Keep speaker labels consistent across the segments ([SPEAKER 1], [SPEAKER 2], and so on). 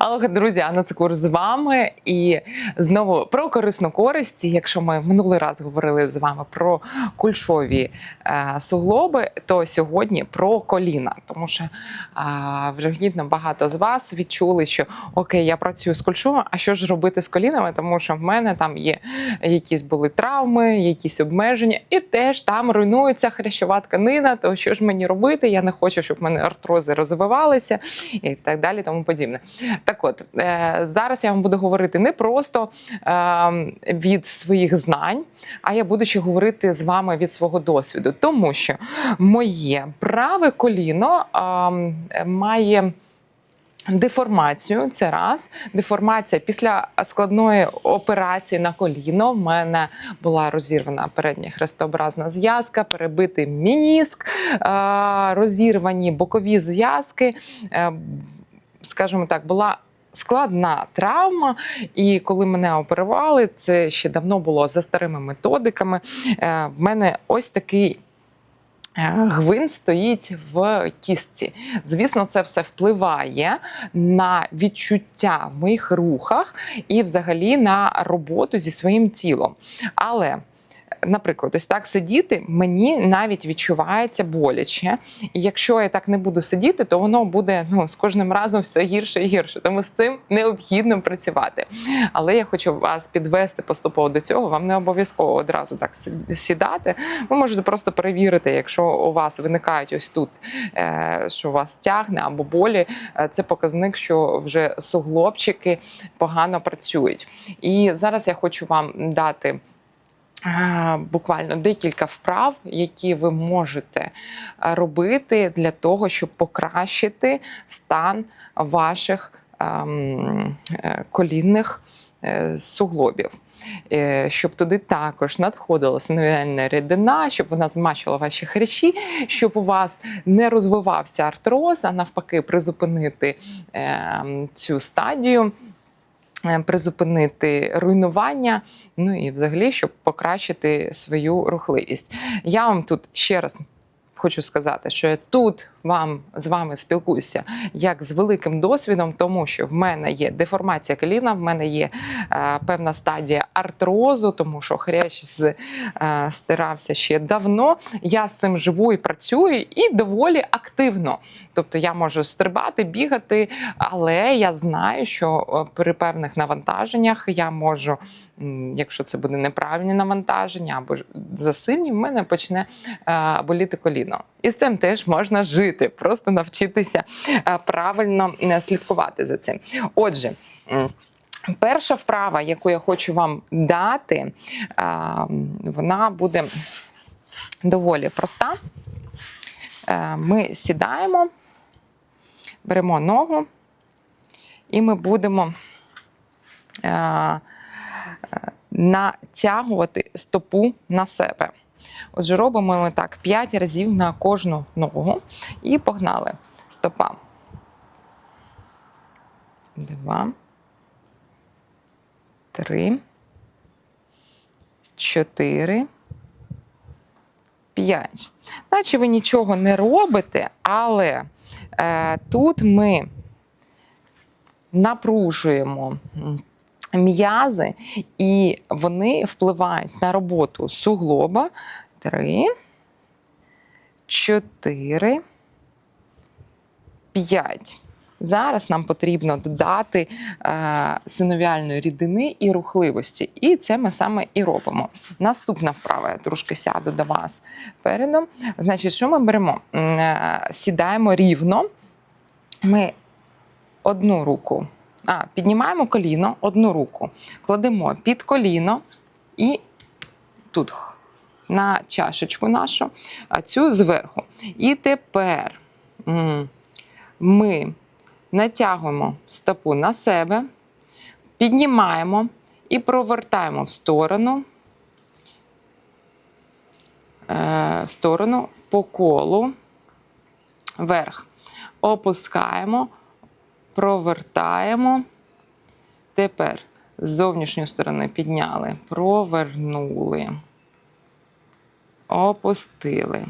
[SPEAKER 1] Алло, друзі, Анна Цикур з вами. І знову про корисну користь. Якщо ми минулий раз говорили з вами про кульшові е, суглоби, то сьогодні про коліна. Тому що е, вірогідно багато з вас відчули, що окей, я працюю з кульшовим, а що ж робити з колінами? Тому що в мене там є якісь були травми, якісь обмеження, і теж там руйнується хрящова тканина. То що ж мені робити? Я не хочу, щоб в мене артрози розвивалися і так далі, тому подібне. Так от е, зараз я вам буду говорити не просто е, від своїх знань, а я буду ще говорити з вами від свого досвіду, тому що моє праве коліно е, має. Деформацію це раз. Деформація після складної операції на коліно. В мене була розірвана передня хрестообразна зв'язка, перебитий мініск, розірвані бокові зв'язки. Скажімо так, була. Складна травма, і коли мене оперували, це ще давно було за старими методиками. е, В мене ось такий е, гвинт стоїть в кістці. Звісно, це все впливає на відчуття в моїх рухах і, взагалі, на роботу зі своїм тілом. Але Наприклад, ось так сидіти мені навіть відчувається боляче. І якщо я так не буду сидіти, то воно буде ну з кожним разом все гірше і гірше. Тому з цим необхідно працювати. Але я хочу вас підвести поступово до цього. Вам не обов'язково одразу так сідати. Ви можете просто перевірити, якщо у вас виникають ось тут, е, що вас тягне або болі. е, Це показник, що вже суглобчики погано працюють. І зараз я хочу вам дати. Буквально декілька вправ, які ви можете е, робити для того, щоб покращити стан ваших ем, е, колінних е, суглобів. Щоб туди також надходила синовіальна рідина, щоб вона змачила ваші хрящі, щоб у вас не розвивався артроз, а навпаки, призупинити ем, цю стадію призупинити руйнування, ну і взагалі, щоб покращити свою рухливість. Я вам тут ще раз. Хочу сказати, що я тут вам з вами спілкуюся як з великим досвідом, тому що в мене є деформація коліна, в мене є е, певна стадія артрозу, тому що хрящ з, е, стирався ще давно. Я з цим живу і працюю і доволі активно. Тобто я можу стрибати, бігати, але я знаю, що е, при певних навантаженнях я можу, якщо це буде неправильні навантаження або засильні, в мене почне е, боліти коліно. І з цим теж можна жити, просто навчитися е, правильно е, слідкувати за цим. Отже. Перша вправа, яку я хочу вам дати, вона буде доволі проста. Ми сідаємо, беремо ногу, і ми будемо натягувати стопу на себе. Отже, робимо ми так 5 разів на кожну ногу і погнали. Стопа. Два. Три. Чотири. П'ять. Наче ви нічого не робите, але е, тут ми напружуємо м'язи, і вони впливають на роботу суглоба. Три, чотири, п'ять. Зараз нам потрібно додати е, синовіальної рідини і рухливості. І це ми саме і робимо. Наступна вправа, я трошки сяду до вас передом. Значить, що ми беремо? Е, Сідаємо рівно. Ми одну руку, а, піднімаємо коліно, одну руку, кладемо під коліно і тут на чашечку нашу, а цю зверху. І тепер ми натягуємо стопу на себе, піднімаємо і провертаємо в сторону, е, сторону по колу вверх. Опускаємо, провертаємо. Тепер з зовнішньої сторони підняли, провернули, опустили,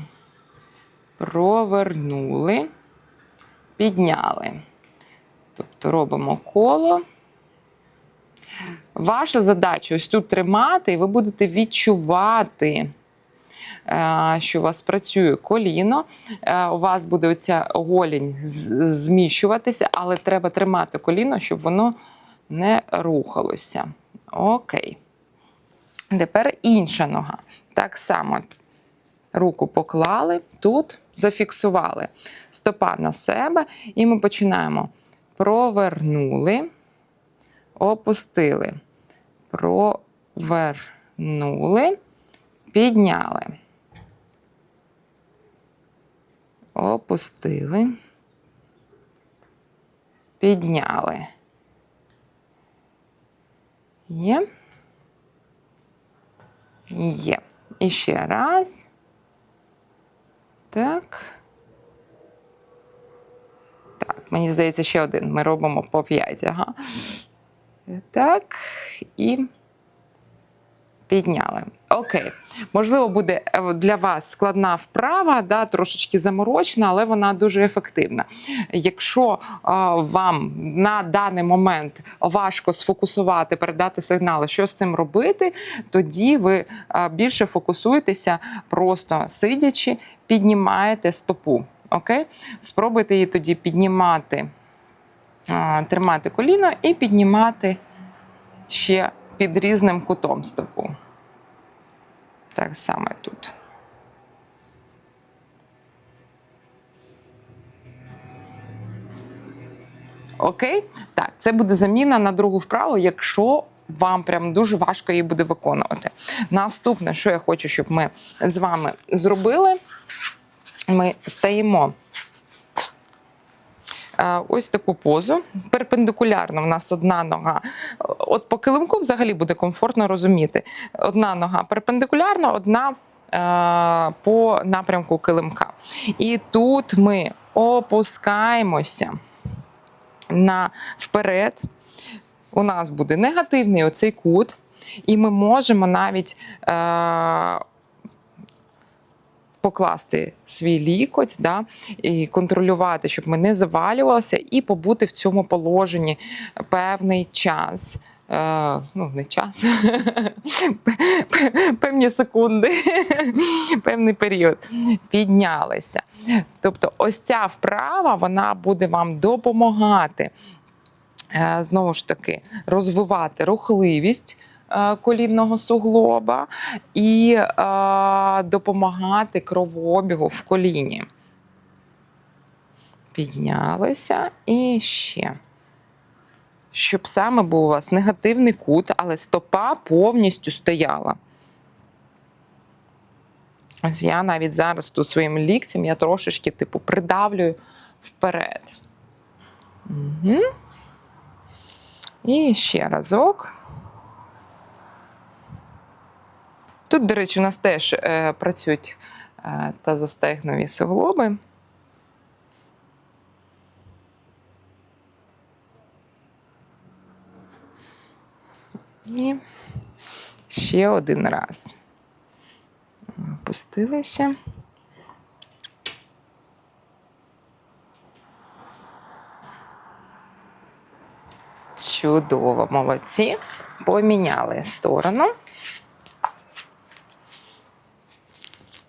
[SPEAKER 1] провернули, підняли. Тобто робимо коло. Ваша задача ось тут тримати, і ви будете відчувати, що у вас працює коліно. Е, У вас буде оця голінь зміщуватися, але треба тримати коліно, щоб воно не рухалося. Окей. Тепер інша нога. Так само руку поклали, тут зафіксували стопа на себе, і ми починаємо. Провернули, опустили, провернули, підняли. Опустили, підняли. Є. Є. І ще раз. Так. Так, мені здається, ще один. Ми робимо по п'ять. Ага. Так. І підняли. Окей. Можливо, буде е, для вас складна вправа, да, трошечки заморочена, але вона дуже ефективна. Якщо а, вам на даний момент важко сфокусувати, передати сигнали, що з цим робити, тоді ви а, більше фокусуєтеся просто сидячи, піднімаєте стопу. Окей? Спробуйте її тоді піднімати, а, тримати коліно і піднімати ще під різним кутом стопу. Так само тут. Окей? Так, це буде заміна на другу вправу, якщо вам прям дуже важко її буде виконувати. Наступне, що я хочу, щоб ми з вами зробили, ми стаємо ось таку позу. Перпендикулярно в нас одна нога. От по килимку взагалі буде комфортно розуміти. Одна нога перпендикулярно, одна е, по напрямку килимка. І тут ми опускаємося на вперед. У нас буде негативний оцей кут, і ми можемо навіть е, покласти свій лікоть да, і контролювати, щоб ми не завалювалися, і побути в цьому положенні певний час. Е, ну, не час, певні секунди, певний період піднялися. Тобто, ось ця вправа вона буде вам допомагати е, знову ж таки розвивати рухливість колінного суглоба і е, допомагати кровообігу в коліні. Піднялися і ще. Щоб саме був у вас негативний кут, але стопа повністю стояла. Ось я навіть зараз тут своїм ліктем я трошечки типу придавлюю вперед. Угу. І ще разок. Тут, до речі, у нас теж е, працюють е, тазостегнові суглоби. І ще один раз. Опустилися. Чудово, молодці. Поміняли сторону.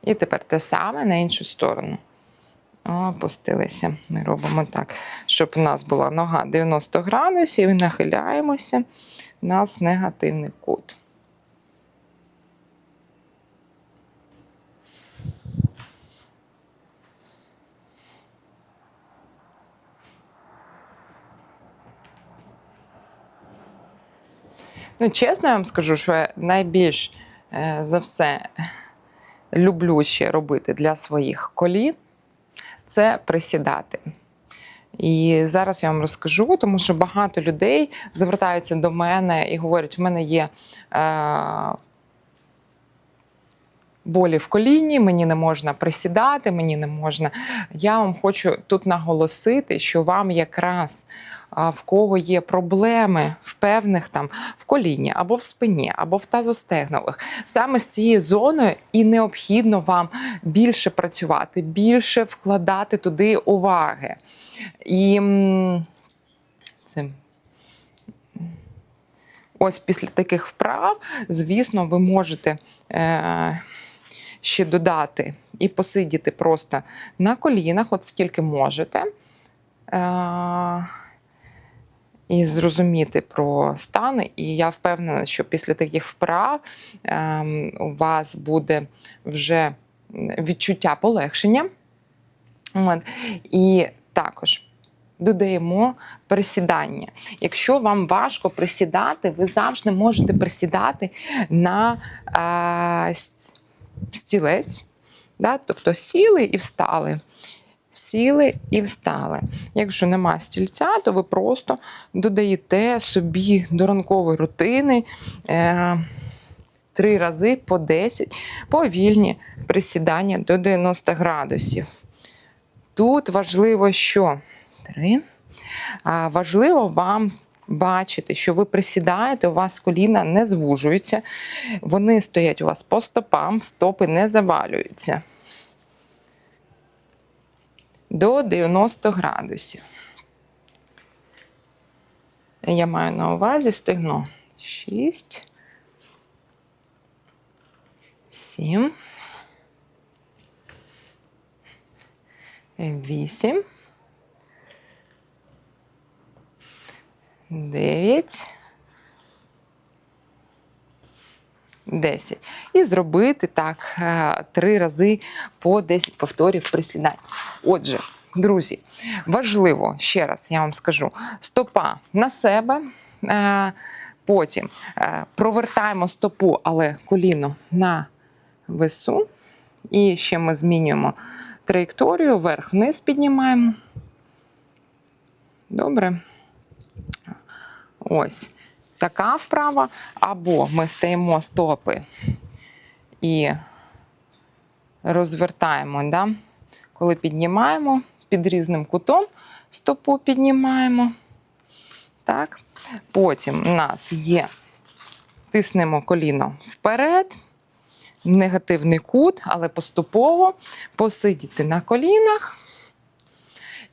[SPEAKER 1] І тепер те саме на іншу сторону. Опустилися. Ми робимо так, щоб у нас була нога 90 градусів і нахиляємося. У нас негативний кут. Ну, чесно, я вам скажу, що я найбільш е, за все люблю ще робити для своїх колін це присідати. І зараз я вам розкажу, тому що багато людей звертаються до мене і говорять: у мене є е, болі в коліні, мені не можна присідати, мені не можна. Я вам хочу тут наголосити, що вам якраз в кого є проблеми в певних там в коліні, або в спині, або в тазостегнових, саме з цією зоною і необхідно вам більше працювати, більше вкладати туди уваги. І цим. Ось після таких вправ, звісно, ви можете е, ще додати і посидіти просто на колінах, от скільки можете. Е, і зрозуміти про стан. І я впевнена, що після таких вправ ем, у вас буде вже відчуття полегшення. От. І також додаємо присідання. Якщо вам важко присідати, ви завжди можете присідати на е, стілець. Да? Тобто сіли і встали. Сіли і встали. Якщо нема стільця, то ви просто додаєте собі до ранкової рутини е, три рази по 10 повільні присідання до 90 градусів. Тут важливо, що три. Важливо вам бачити, що ви присідаєте, у вас коліна не звужуються, вони стоять у вас по стопам, стопи не завалюються до 90 градусів. Я маю на увазі стегно 6, 7, 8, 9, 10. І зробити так е, три рази по 10 повторів присідань. Отже, друзі, важливо, ще раз я вам скажу: стопа на себе. е, Потім е, провертаємо стопу, але коліно на весу. І ще ми змінюємо траєкторію, вверх-вниз піднімаємо. Добре. Ось така вправа. Або ми стаємо стопи і розвертаємо. Да? Коли піднімаємо під різним кутом, стопу піднімаємо. Так. Потім у нас є, тиснемо коліно вперед, негативний кут, але поступово посидіти на колінах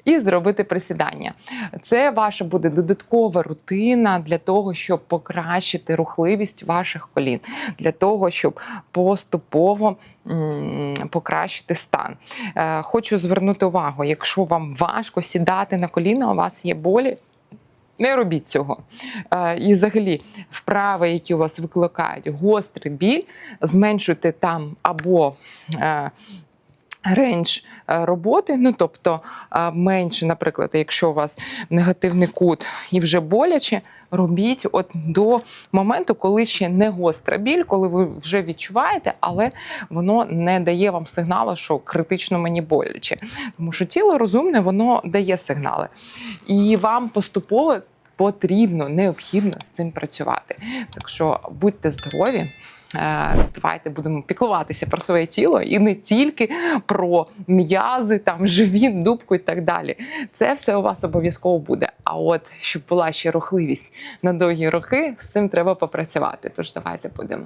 [SPEAKER 1] і зробити присідання. Це ваша буде додаткова рутина для того, щоб покращити рухливість ваших колін, для того, щоб поступово покращити стан. Е, Хочу звернути увагу, якщо вам важко сідати на коліна, у вас є болі. Не робіть цього. Е, І взагалі вправи, які у вас викликають гострий біль, зменшуйте там або е, рейндж е, роботи, ну тобто е, менше, наприклад, якщо у вас негативний кут і вже боляче, робіть от до моменту, коли ще не гостра біль, коли ви вже відчуваєте, але воно не дає вам сигналу, що критично мені боляче. Тому що тіло розумне, воно дає сигнали. І вам поступово потрібно, необхідно з цим працювати. Так що будьте здорові. Е, Давайте будемо піклуватися про своє тіло і не тільки про м'язи, там живіт, дубку і так далі. Це все у вас обов'язково буде. А от щоб була ще рухливість на довгі роки, з цим треба попрацювати. Тож давайте будемо.